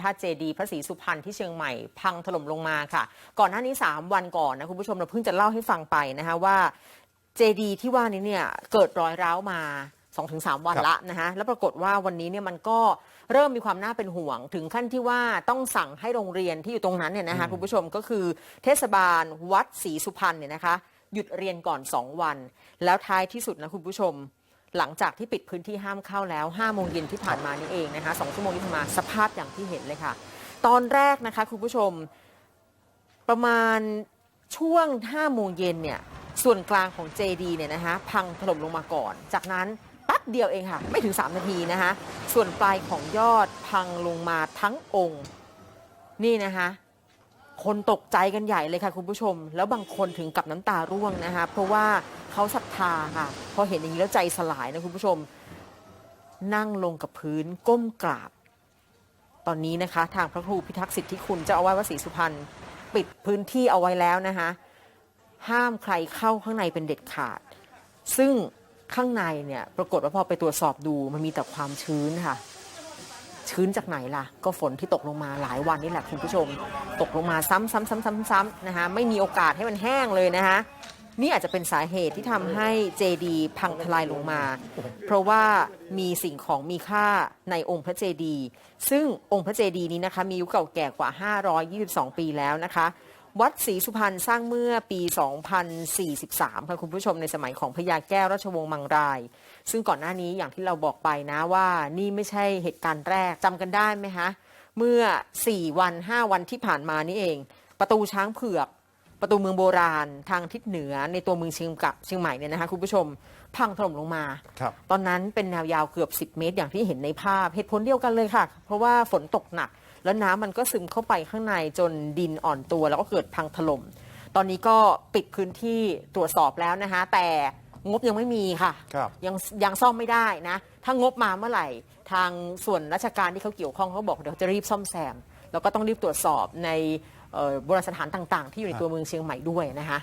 ท่าเจดีย์พระศรีสุพรรณที่เชียงใหม่พังถล่มลงมาค่ะ ก่อนหน้านี้ 3 วันก่อนนะคุณผู้ชมเราเพิ่งจะเล่าให้ฟังไปนะคะว่าเจดีย์ที่ว่านี้เนี่ยเกิดรอยร้าวมา2-3 วันครับละนะคะแล้วปรากฏว่าวันนี้เนี่ยมันก็เริ่มมีความน่าเป็นห่วง ถึงขั้นที่ว่าต้องสั่งให้โรงเรียนที่อยู่ตรงนั้นเนี่ยนะคะคุณผู้ชมก็คือเทศบาลวัดศรีสุพรรณเนี่ยนะคะหยุดเรียนก่อน 2 วัน แล้วท้ายที่สุดนะคุณผู้ชม หลังจากที่ปิดพื้นที่ห้ามเข้าแล้ว5โมงเย็นที่ผ่านมานี่เองนะคะ2ชั่วโมงที่ผ่านมาสภาพอย่างที่เห็นเลยค่ะ ตอนแรกนะคะคุณผู้ชมประมาณช่วง5โมงเย็นเนี่ยส่วนกลางของเจดีเนี่ยนะคะพังถล่มลงมาก่อน จากนั้นแป๊บเดียวเองค่ะไม่ถึง 3 นาทีนะคะส่วนปลายของยอดพังลงมาทั้งองค์ นี่นะคะ คนตกใจกันใหญ่เลยค่ะคุณผู้ชม แล้วบางคนถึงกับน้ำตาร่วงนะคะเพราะว่าเขาศรัทธาค่ะ พอเห็นอย่างนี้แล้วใจสลายนะคุณผู้ชม นั่งลงกับพื้นก้มกราบ ตอนนี้นะคะ ทางพระครูพิทักษ์สิทธิคุณเจ้าอาวาสวัดศรีสุพรรณปิดพื้นที่เอาไว้แล้วนะคะห้ามใครเข้าข้างในเป็นเด็ดขาด ซึ่งข้างในเนี่ยปรากฏว่าพอไปตรวจสอบดูมันมีแต่ความชื้นค่ะ ชื้นจากไหนล่ะ ก็ฝนที่ตกลงมาหลายวันนี่แหละคุณผู้ชม ตกลงมาซ้ำซ้ำซ้ำซ้ำซ้ำนะคะไม่มีโอกาสให้มันแห้งเลยนะคะนี่อาจจะเป็นสาเหตุที่ทำให้เจดีพังทลายลงมา เพราะว่ามีสิ่งของมีค่าในองค์พระเจดี ซึ่งองค์พระเจดีนี้นะคะมีอายุเก่าแก่กว่า 522 ปีแล้วนะคะ วัดศรีสุพรรณสร้างเมื่อปี 2043 ค่ะคุณผู้ชมในสมัยของพญาแก้วราชวงศ์มังราย ซึ่งก่อนหน้านี้อย่างที่เราบอกไปนะว่านี่ไม่ใช่เหตุการณ์แรกจำกันได้ไหมคะเมื่อ 4 วัน 5 วันที่ผ่านมานี่เอง ประตูช้างเผือก ประตูเมืองโบราณทางทิศเหนือในตัวเมืองเชียงกะเชียงใหม่เนี่ยนะคะคุณผู้ชมพังถล่มลงมา ครับ ตอนนั้นเป็นแนวยาวเกือบ 10 เมตร อย่างที่เห็นในภาพเหตุผลเดียวกันเลยค่ะ เพราะว่าฝนตกหนัก แล้วน้ำมันก็ซึมเข้าไปข้างในจนดินอ่อนตัว แล้วก็เกิดพังถล่มตอนนี้ก็ปิดพื้นที่ตรวจสอบแล้วนะคะแต่งบยังไม่มีค่ะ ครับ ยังยังซ่อมไม่ได้นะ ถ้างบมาเมื่อไหร่ ทางส่วนราชการที่เขาเกี่ยวข้องเขาบอกเดี๋ยวจะรีบซ่อมแซม แล้วก็ต้องรีบตรวจสอบในเอ่อ โบราณสถานต่าง ๆ ที่อยู่ในตัวเมืองเชียงใหม่ด้วยนะคะ